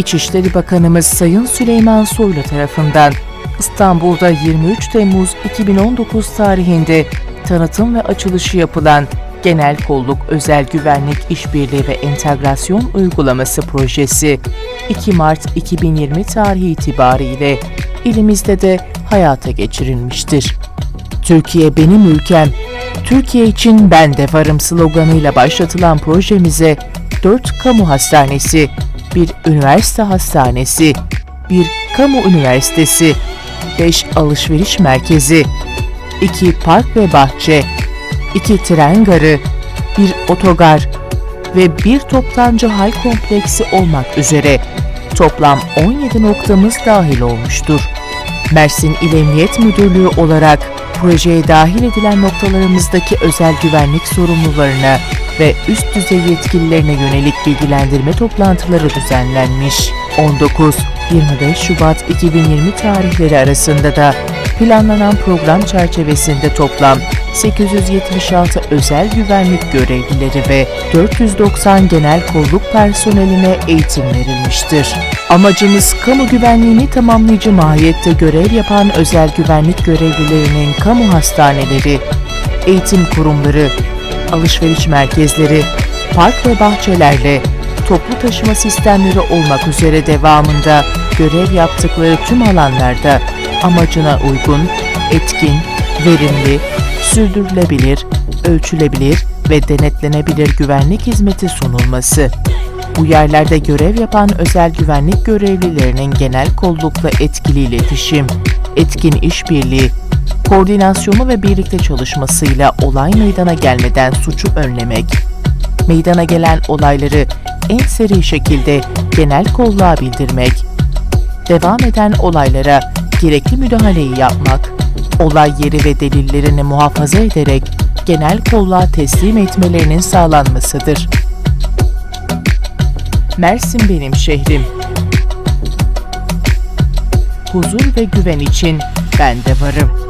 İçişleri Bakanımız Sayın Süleyman Soylu tarafından İstanbul'da 23 Temmuz 2019 tarihinde tanıtım ve açılışı yapılan Genel Kolluk Özel Güvenlik İşbirliği ve Entegrasyon Uygulaması projesi 2 Mart 2020 tarihi itibariyle ilimizde de hayata geçirilmiştir. Türkiye benim ülkem, Türkiye için ben de varım sloganıyla başlatılan projemize 4 kamu hastanesi, bir üniversite hastanesi, bir kamu üniversitesi, 5 alışveriş merkezi, 2 park ve bahçe, 2 tren garı, bir otogar ve bir toptancı hal kompleksi olmak üzere toplam 17 noktamız dahil olmuştur. Mersin İl Emniyet Müdürlüğü olarak projeye dahil edilen noktalarımızdaki özel güvenlik sorumlularına ve üst düzey yetkililerine yönelik bilgilendirme toplantıları düzenlenmiş. 19-25 Şubat 2020 tarihleri arasında da planlanan program çerçevesinde toplam 876 özel güvenlik görevlileri ve 490 genel kolluk personeline eğitim verilmiştir. Amacımız kamu güvenliğini tamamlayıcı mahiyette görev yapan özel güvenlik görevlilerinin kamu hastaneleri, eğitim kurumları, alışveriş merkezleri, park ve bahçelerle toplu taşıma sistemleri olmak üzere devamında görev yaptıkları tüm alanlarda amacına uygun, etkin, verimli, sürdürülebilir, ölçülebilir ve denetlenebilir güvenlik hizmeti sunulması. Bu yerlerde görev yapan özel güvenlik görevlilerinin genel kollukla etkili iletişim, etkin işbirliği, koordinasyonu ve birlikte çalışmasıyla olay meydana gelmeden suçu önlemek, meydana gelen olayları en seri şekilde genel kolluğa bildirmek, devam eden olaylara gerekli müdahaleyi yapmak, olay yeri ve delillerini muhafaza ederek genel kolluğa teslim etmelerinin sağlanmasıdır. Mersin benim şehrim. Huzur ve güven için ben de varım.